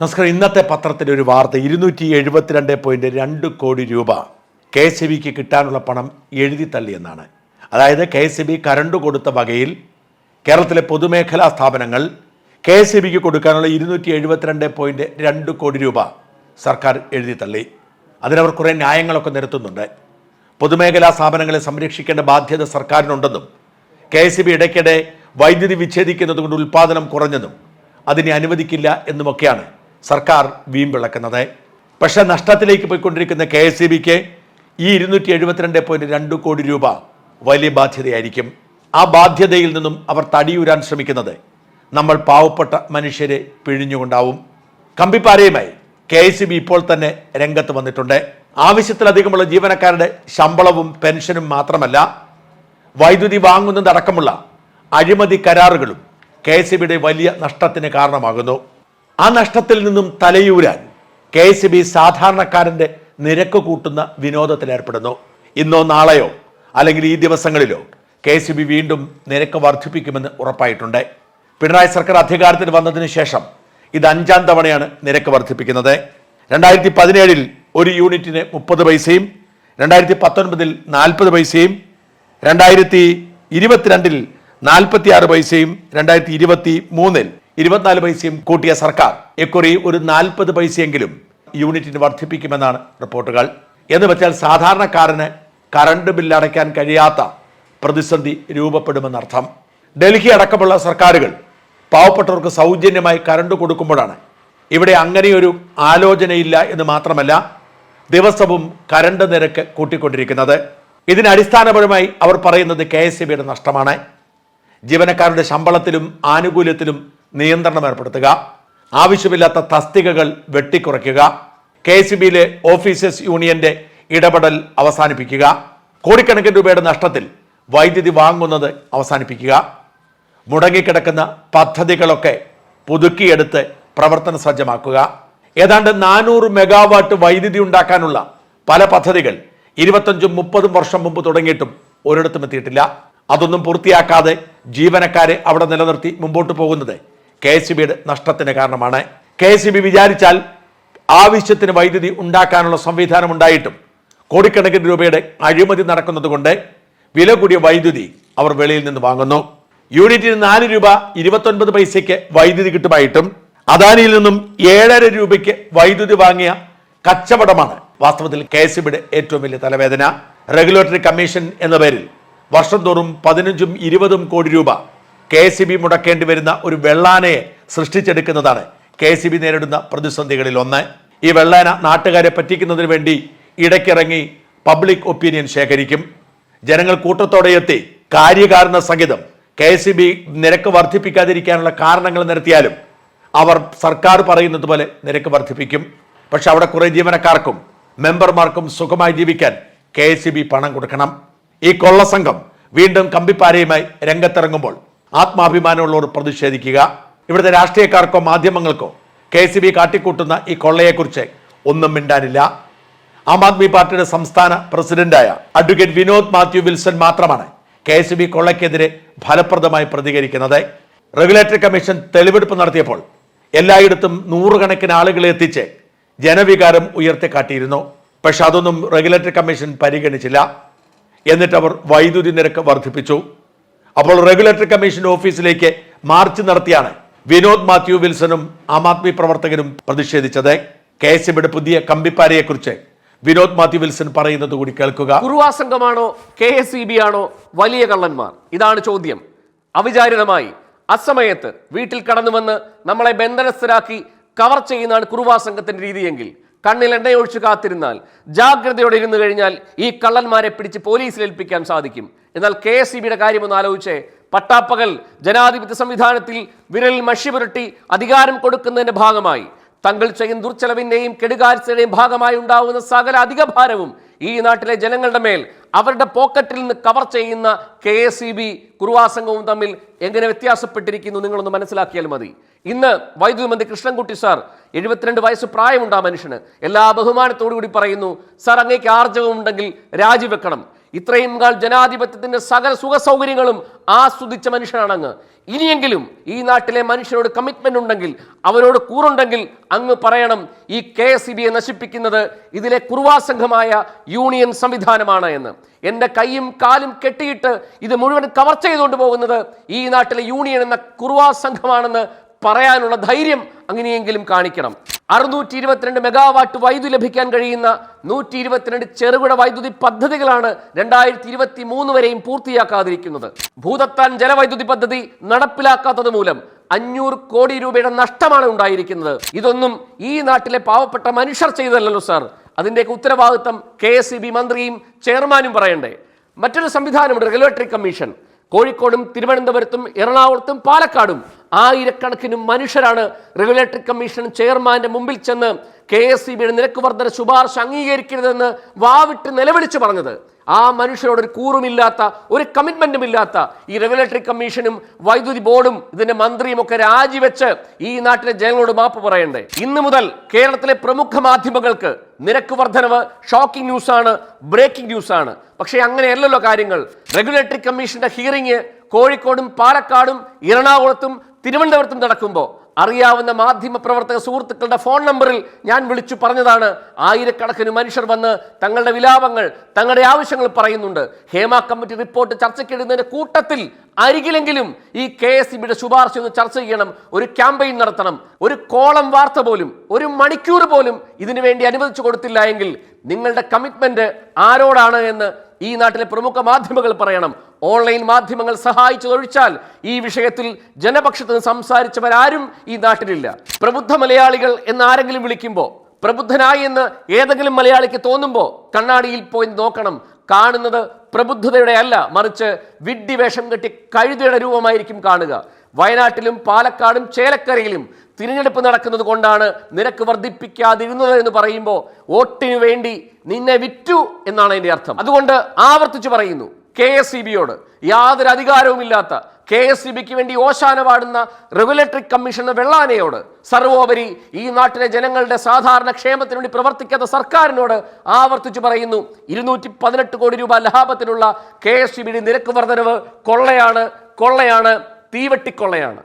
നമസ്കാരം. ഇന്നത്തെ പത്രത്തിലെ ഒരു വാർത്ത ഇരുന്നൂറ്റി എഴുപത്തിരണ്ട് പോയിന്റ് രണ്ട് കോടി രൂപ കെ എസ് ബിക്ക് കിട്ടാനുള്ള പണം എഴുതി തള്ളിയെന്നാണ് അതായത് കെ എസ് ബി കരണ്ട് കൊടുത്ത വകയിൽ കേരളത്തിലെ പൊതുമേഖലാ സ്ഥാപനങ്ങൾ കെ എസ് ബിക്ക് കൊടുക്കാനുള്ള ഇരുന്നൂറ്റി എഴുപത്തിരണ്ട് പോയിന്റ് രണ്ട് കോടി രൂപ സർക്കാർ എഴുതി തള്ളി. അതിനവർ കുറേ ന്യായങ്ങളൊക്കെ നിരത്തുന്നുണ്ട്. പൊതുമേഖലാ സ്ഥാപനങ്ങളെ സംരക്ഷിക്കേണ്ട ബാധ്യത സർക്കാരിനുണ്ടെന്നും കെ എസ് ബി ഇടയ്ക്കിടെ വൈദ്യുതി വിച്ഛേദിക്കുന്നതുകൊണ്ട് ഉൽപ്പാദനം കുറഞ്ഞെന്നും അതിനെ അനുവദിക്കില്ല എന്നുമൊക്കെയാണ് സർക്കാർ വീമ്പിളക്കുന്നത് പക്ഷേ നഷ്ടത്തിലേക്ക് പോയിക്കൊണ്ടിരിക്കുന്ന കെ എസ് ഇ ബിക്ക് ഈ ഇരുന്നൂറ്റി എഴുപത്തിരണ്ട് പോയിന്റ് രണ്ട് കോടി രൂപ വലിയ ബാധ്യതയായിരിക്കും. ആ ബാധ്യതയിൽ നിന്നും അവർ തടിയൂരാൻ ശ്രമിക്കുന്നത് നമ്മൾ പാവപ്പെട്ട മനുഷ്യരെ പിഴിഞ്ഞുകൊണ്ടാവും. കമ്പിപ്പാരയുമായി കെ എസ് ബി ഇപ്പോൾ തന്നെ രംഗത്ത് വന്നിട്ടുണ്ട്. ആവശ്യത്തിലധികമുള്ള ജീവനക്കാരുടെ ശമ്പളവും പെൻഷനും മാത്രമല്ല വൈദ്യുതി വാങ്ങുന്നതടക്കമുള്ള അഴിമതി കരാറുകളും കെ എസ് ബിയുടെ വലിയ നഷ്ടത്തിന് കാരണമാകുന്നു. ആ നഷ്ടത്തിൽ നിന്നും തലയൂരാൻ കെ എസ് ബി സാധാരണക്കാരന്റെ നിരക്ക് കൂട്ടുന്ന വിനോദത്തിലേർപ്പെടുന്നു ഇന്നോ നാളെയോ അല്ലെങ്കിൽ ഈ ദിവസങ്ങളിലോ കെ എസ് ബി വീണ്ടും നിരക്ക് വർദ്ധിപ്പിക്കുമെന്ന് ഉറപ്പായിട്ടുണ്ട്. പിണറായി സർക്കാർ അധികാരത്തിൽ വന്നതിന് ശേഷം ഇത് അഞ്ചാം തവണയാണ് നിരക്ക് വർദ്ധിപ്പിക്കുന്നത്. രണ്ടായിരത്തി പതിനേഴിൽ ഒരു യൂണിറ്റിന് മുപ്പത് പൈസയും രണ്ടായിരത്തി പത്തൊൻപതിൽ നാൽപ്പത് പൈസയും രണ്ടായിരത്തി ഇരുപത്തിരണ്ടിൽ നാൽപ്പത്തി ആറ് പൈസയും രണ്ടായിരത്തി ഇരുപത്തി മൂന്നിൽ ഇരുപത്തിനാല് പൈസയും കൂട്ടിയ സർക്കാർ. ഇക്കുറി ഒരു നാൽപ്പത് പൈസയെങ്കിലും യൂണിറ്റിന് വർദ്ധിപ്പിക്കുമെന്നാണ് റിപ്പോർട്ടുകൾ. എന്ന് വെച്ചാൽ സാധാരണക്കാരന് കറണ്ട് ബില്ല് അടയ്ക്കാൻ കഴിയാത്ത പ്രതിസന്ധി രൂപപ്പെടുമെന്നർത്ഥം. ഡൽഹി അടക്കമുള്ള സർക്കാരുകൾ പാവപ്പെട്ടവർക്ക് സൗജന്യമായി കറണ്ട് കൊടുക്കുമ്പോഴാണ്. ഇവിടെ അങ്ങനെയൊരു ആലോചനയില്ല എന്ന് മാത്രമല്ല ദിവസവും കരണ്ട് നിരക്ക് കൂട്ടിക്കൊണ്ടിരിക്കുന്നത്. ഇതിന് അടിസ്ഥാനപരമായി അവർ പറയുന്നത് കെ എസ് നഷ്ടമാണ്. ജീവനക്കാരുടെ ശമ്പളത്തിലും ആനുകൂല്യത്തിലും നിയന്ത്രണം ഏർപ്പെടുത്തുക. ആവശ്യമില്ലാത്ത തസ്തികകൾ വെട്ടിക്കുറയ്ക്കുക. കെ സി ബിയിലെ ഓഫീസേഴ്സ് യൂണിയന്റെ ഇടപെടൽ അവസാനിപ്പിക്കുക. കോടിക്കണക്കിന് രൂപയുടെ നഷ്ടത്തിൽ വൈദ്യുതി വാങ്ങുന്നത് അവസാനിപ്പിക്കുക. മുടങ്ങിക്കിടക്കുന്ന പദ്ധതികളൊക്കെ പുതുക്കിയെടുത്ത് പ്രവർത്തന സജ്ജമാക്കുക. ഏതാണ്ട് നാനൂറ് മെഗാവാട്ട് വൈദ്യുതി ഉണ്ടാക്കാനുള്ള പല പദ്ധതികൾ ഇരുപത്തഞ്ചും മുപ്പതും വർഷം മുമ്പ് തുടങ്ങിയിട്ടും ഒരിടത്തും എത്തിയിട്ടില്ല. അതൊന്നും പൂർത്തിയാക്കാതെ ജീവനക്കാരെ അവിടെ നിലനിർത്തി മുമ്പോട്ട് പോകുന്നത് കെ എസ് ബിയുടെ നഷ്ടത്തിന് കാരണമാണ്. കെ എസ് ബി വിചാരിച്ചാൽ ആവശ്യത്തിന് വൈദ്യുതി ഉണ്ടാക്കാനുള്ള സംവിധാനം ഉണ്ടായിട്ടും കോടിക്കണക്കിന് രൂപയുടെ അഴിമതി നടക്കുന്നതുകൊണ്ട് വില കൂടിയ വൈദ്യുതി അവർ വെളിയിൽ നിന്ന് വാങ്ങുന്നു. യൂണിറ്റിന് നാല് രൂപ ഇരുപത്തൊൻപത് പൈസയ്ക്ക് വൈദ്യുതി കിട്ടുമായിട്ടും അദാനിയിൽ നിന്നും ഏഴര രൂപയ്ക്ക് വൈദ്യുതി വാങ്ങിയ കച്ചവടമാണ് വാസ്തവത്തിൽ കെ എസ് ബിയുടെ ഏറ്റവും വലിയ തലവേദന. റെഗുലേറ്ററി കമ്മീഷൻ എന്ന പേരിൽ വർഷം തോറും പതിനഞ്ചും ഇരുപതും കോടി രൂപ കെ എസ് ബി മുടക്കേണ്ടി വരുന്ന ഒരു വെള്ളാനയെ സൃഷ്ടിച്ചെടുക്കുന്നതാണ്. കെ എസ് ബി നേരിടുന്ന പ്രതിസന്ധികളിൽ ഒന്ന്. ഈ വെള്ളാന നാട്ടുകാരെ പറ്റിക്കുന്നതിന് വേണ്ടി ഇടയ്ക്കിറങ്ങി പബ്ലിക് ഒപ്പീനിയൻ ശേഖരിക്കും. ജനങ്ങൾ കൂട്ടത്തോടെ എത്തി കാര്യകാരണ സഹിതം കെ എസ് ബി നിരക്ക് വർദ്ധിപ്പിക്കാതിരിക്കാനുള്ള കാരണങ്ങൾ നിരത്തിയാലും അവർ സർക്കാർ പറയുന്നത് പോലെ നിരക്ക് വർദ്ധിപ്പിക്കും. പക്ഷെ അവിടെ കുറേ ജീവനക്കാർക്കും മെമ്പർമാർക്കും സുഖമായി ജീവിക്കാൻ കെ പണം കൊടുക്കണം. ഈ കൊള്ളസംഘം വീണ്ടും കമ്പിപ്പാരയുമായി രംഗത്തിറങ്ങുമ്പോൾ ആത്മാഭിമാനമുള്ളവർ പ്രതിഷേധിക്കുക. ഇവിടുത്തെ രാഷ്ട്രീയക്കാർക്കോ മാധ്യമങ്ങൾക്കോ കെ സി ബി കാട്ടിക്കൂട്ടുന്ന ഈ കൊള്ളയെക്കുറിച്ച് ഒന്നും മിണ്ടാനില്ല. ആം ആദ്മി പാർട്ടിയുടെ സംസ്ഥാന പ്രസിഡന്റായ അഡ്വക്കേറ്റ് വിനോദ് മാത്യു വിൽസൺ മാത്രമാണ് കെ എസ് ബി കൊള്ളയ്ക്കെതിരെ ഫലപ്രദമായി പ്രതികരിക്കുന്നത്. റെഗുലേറ്ററി കമ്മീഷൻ തെളിവെടുപ്പ് നടത്തിയപ്പോൾ എല്ലായിടത്തും നൂറുകണക്കിന് ആളുകളെ എത്തിച്ച് ജനവികാരം ഉയർത്തിക്കാട്ടിയിരുന്നു. പക്ഷെ അതൊന്നും റെഗുലേറ്ററി കമ്മീഷൻ പരിഗണിച്ചില്ല. എന്നിട്ട് അവർ വൈദ്യുതി നിരക്ക് വർദ്ധിപ്പിച്ചു. അപ്പോൾ റെഗുലേറ്ററി കമ്മീഷൻ ഓഫീസിലേക്ക് മാർച്ച് നടത്തിയാണ് വിനോദ് മാത്യു വിൽസണും ആം ആദ്മി പ്രവർത്തകരും പ്രതിഷേധിച്ചത്. കെ എസ് എമ്മിയുടെ പുതിയ കമ്പിപ്പാരയെക്കുറിച്ച് വിനോദ് മാത്യു വിൽസൺ പറയുന്നത് കൂടി കേൾക്കുക. ഗുരുവാസംഗമാണോ? കെ എസ് ഇ ബി ആണോ? വലിയ കള്ളന്മാർ. ഇതാണ് ചോദ്യം. അവിചാരിതമായി അസമയത്ത് വീട്ടിൽ കടന്നു വന്ന് നമ്മളെ ബന്ധനസ്ഥരാക്കി കവർ ചെയ്യുന്നതാണ് കുറുവാസംഗത്തിന്റെ രീതിയെങ്കിൽ കണ്ണിൽ എണ്ണയൊഴിച്ച് കാത്തിരുന്നാൽ ജാഗ്രതയോടെ ഇരുന്നു കഴിഞ്ഞാൽ ഈ കള്ളന്മാരെ പിടിച്ച് പോലീസിൽ ഏൽപ്പിക്കാൻ സാധിക്കും. എന്നാൽ കെ എസ് സി ബിയുടെ കാര്യമൊന്ന് ആലോചിച്ചേ. പട്ടാപ്പകൽ ജനാധിപത്യ സംവിധാനത്തിൽ വിരലിൽ മഷി പുരട്ടി അധികാരം കൊടുക്കുന്നതിന്റെ ഭാഗമായി. തങ്ങൾ ചെയ്യുന്ന ദുർച്ചെലവിന്റെയും കെടുകാര്യസ്ഥയുടെയും ഭാഗമായി ഉണ്ടാവുന്ന സകല അധിക ഭാരവും ഈ നാട്ടിലെ ജനങ്ങളുടെ മേൽ അവരുടെ പോക്കറ്റിൽ നിന്ന് കവർ ചെയ്യുന്ന കെ എസ് സി ബി കുറുവാസംഘവും തമ്മിൽ എങ്ങനെ വ്യത്യാസപ്പെട്ടിരിക്കുന്നു നിങ്ങളൊന്ന് മനസ്സിലാക്കിയാൽ മതി. ഇന്ന് വൈദ്യുതി മന്ത്രി കൃഷ്ണൻകുട്ടി സാർ എഴുപത്തിരണ്ട് വയസ്സ് പ്രായമുണ്ട് ആ മനുഷ്യന്. എല്ലാ ബഹുമാനത്തോടു കൂടി പറയുന്നു സാർ അങ്ങേക്ക് ആർജവം ഉണ്ടെങ്കിൽ രാജിവെക്കണം. ഇത്രയും കാൽ ജനാധിപത്യത്തിന്റെ സകല സുഖ സൗകര്യങ്ങളും ആസ്വദിച്ച മനുഷ്യനാണങ്ങ്. ഇനിയെങ്കിലും ഈ നാട്ടിലെ മനുഷ്യരോട് കമ്മിറ്റ്മെന്റ് ഉണ്ടെങ്കിൽ അവരോട് കൂറുണ്ടെങ്കിൽ അങ്ങ് പറയണം ഈ കെ എസ് ബിയെ നശിപ്പിക്കുന്നത് ഇതിലെ കുറുവാ സംഘമായ യൂണിയൻ സംവിധാനമാണ് എന്ന്. എന്റെ കൈയും കാലും കെട്ടിയിട്ട് ഇത് മുഴുവൻ കവർ ചെയ്തുകൊണ്ട് പോകുന്നത് ഈ നാട്ടിലെ യൂണിയൻ എന്ന കുറുവാ സംഘമാണെന്ന് പറയാനുള്ള ധൈര്യം അങ്ങനെയെങ്കിലും കാണിക്കണം. അറുന്നൂറ്റി ഇരുപത്തിരണ്ട് മെഗാവാട്ട് വൈദ്യുതി ലഭിക്കാൻ കഴിയുന്ന നൂറ്റി ഇരുപത്തിരണ്ട് ചെറുകിട വൈദ്യുതി പദ്ധതികളാണ് രണ്ടായിരത്തി ഇരുപത്തി മൂന്ന് വരെയും പൂർത്തിയാക്കാതിരിക്കുന്നത്. ഭൂതത്താൻ ജലവൈദ്യുതി പദ്ധതി നടപ്പിലാക്കാത്തത് മൂലം അഞ്ഞൂറ് കോടി രൂപയുടെ നഷ്ടമാണ് ഉണ്ടായിരിക്കുന്നത്. ഇതൊന്നും ഈ നാട്ടിലെ പാവപ്പെട്ട മനുഷ്യർ ചെയ്തതല്ലോ സാർ. അതിന്റെയൊക്കെ ഉത്തരവാദിത്തം കെ എസ് മന്ത്രിയും ചെയർമാനും പറയണ്ടേ. മറ്റൊരു സംവിധാനമുണ്ട് റെഗുലേറ്ററി കമ്മീഷൻ. കോഴിക്കോടും തിരുവനന്തപുരത്തും എറണാകുളത്തും പാലക്കാടും. ആയിരക്കണക്കിന് മനുഷ്യരാണ് റെഗുലേറ്ററി കമ്മീഷൻ ചെയർമാന്റെ മുമ്പിൽ ചെന്ന് കെ എസ് സി ബിയുടെ നിരക്ക് വർധന ശുപാർശ അംഗീകരിക്കരുതെന്ന് വാവിട്ട് നിലവിളിച്ചു പറഞ്ഞത്. ആ മനുഷ്യരോട് ഒരു കൂറുമില്ലാത്ത ഒരു കമ്മിറ്റ്മെന്റും ഇല്ലാത്ത ഈ റെഗുലേറ്ററി കമ്മീഷനും വൈദ്യുതി ബോർഡും ഇതിന്റെ മന്ത്രിയും ഒക്കെ രാജിവെച്ച് ഈ നാട്ടിലെ ജനങ്ങളോട് മാപ്പ് പറയണ്ടേ. ഇന്ന് മുതൽ കേരളത്തിലെ പ്രമുഖ മാധ്യമങ്ങൾക്ക് നിരക്ക് വർധനവ് ഷോക്കിംഗ് ന്യൂസാണ് ബ്രേക്കിംഗ് ന്യൂസാണ് പക്ഷേ അങ്ങനെയല്ലല്ലോ കാര്യങ്ങൾ. റെഗുലേറ്ററി കമ്മീഷന്റെ ഹിയറിംഗ് കോഴിക്കോടും പാലക്കാടും എറണാകുളത്തും തിരുവനന്തപുരത്തും നടക്കുമ്പോൾ അറിയാവുന്ന മാധ്യമ പ്രവർത്തക സുഹൃത്തുക്കളുടെ ഫോൺ നമ്പറിൽ ഞാൻ വിളിച്ചു പറഞ്ഞതാണ്. ആയിരക്കണക്കിന് മനുഷ്യർ വന്ന് തങ്ങളുടെ വിലാപങ്ങൾ തങ്ങളുടെ ആവശ്യങ്ങൾ പറയുന്നുണ്ട്. ഹേമ കമ്മിറ്റി റിപ്പോർട്ട് ചർച്ചയ്ക്കിടുന്നതിന്റെ കൂട്ടത്തിൽ അരികിലെങ്കിലും ഈ കെ എസ് ഇബിയുടെ ശുപാർശ ഒന്ന് ചർച്ച ചെയ്യണം ഒരു ക്യാമ്പയിൻ നടത്തണം ഒരു കോളം വാർത്ത പോലും ഒരു മണിക്കൂർ പോലും ഇതിനു വേണ്ടി അനുവദിച്ചു കൊടുത്തില്ല എങ്കിൽ നിങ്ങളുടെ കമ്മിറ്റ്മെന്റ് ആരോടാണ് എന്ന് ഈ നാട്ടിലെ പ്രമുഖ മാധ്യമങ്ങൾ പറയണം. ഓൺലൈൻ മാധ്യമങ്ങൾ സഹായിച്ചതൊഴിച്ചാൽ ഈ വിഷയത്തിൽ ജനപക്ഷത്ത് സംസാരിച്ചവരാരും ഈ നാട്ടിലില്ല. പ്രബുദ്ധ മലയാളികൾ എന്ന് ആരെങ്കിലും വിളിക്കുമ്പോൾ പ്രബുദ്ധനായി എന്ന് ഏതെങ്കിലും മലയാളിക്ക് തോന്നുമ്പോൾ കണ്ണാടിയിൽ പോയി നോക്കണം. കാണുന്നത് പ്രബുദ്ധതയുടെ അല്ല മറിച്ച് വിഡ്ഢിവേഷം കെട്ടി കഴുതയുടെ രൂപമായിരിക്കും കാണുക. വയനാട്ടിലും പാലക്കാടും ചേലക്കരയിലും തിരഞ്ഞെടുപ്പ് നടക്കുന്നത് കൊണ്ടാണ് നിരക്ക് വർദ്ധിപ്പിക്കാതിരുന്നത് എന്ന് പറയുമ്പോൾ വോട്ടിനു വേണ്ടി നിന്നെ വിറ്റു എന്നാണ് അതിന്റെ അർത്ഥം. അതുകൊണ്ട് ആവർത്തിച്ചു പറയുന്നു കെ എസ് സി ബിയോട് യാതൊരു അധികാരവുമില്ലാത്ത കെ എസ് സി ബിക്ക് വേണ്ടി ഓശാന പാടുന്ന റെഗുലേറ്ററി കമ്മീഷൻ എന്ന വെള്ളാനയോട് സർവോപരി ഈ നാട്ടിലെ ജനങ്ങളുടെ സാധാരണ ക്ഷേമത്തിന് വേണ്ടി പ്രവർത്തിക്കാത്ത സർക്കാരിനോട് ആവർത്തിച്ചു പറയുന്നു ഇരുന്നൂറ്റി പതിനെട്ട് കോടി രൂപ ലാഭത്തിനുള്ള കെ എസ് സി ബിയുടെ നിരക്ക് വർധനവ് കൊള്ളയാണ് കൊള്ളയാണ്. തീവെട്ടിക്കൊള്ളയാണ്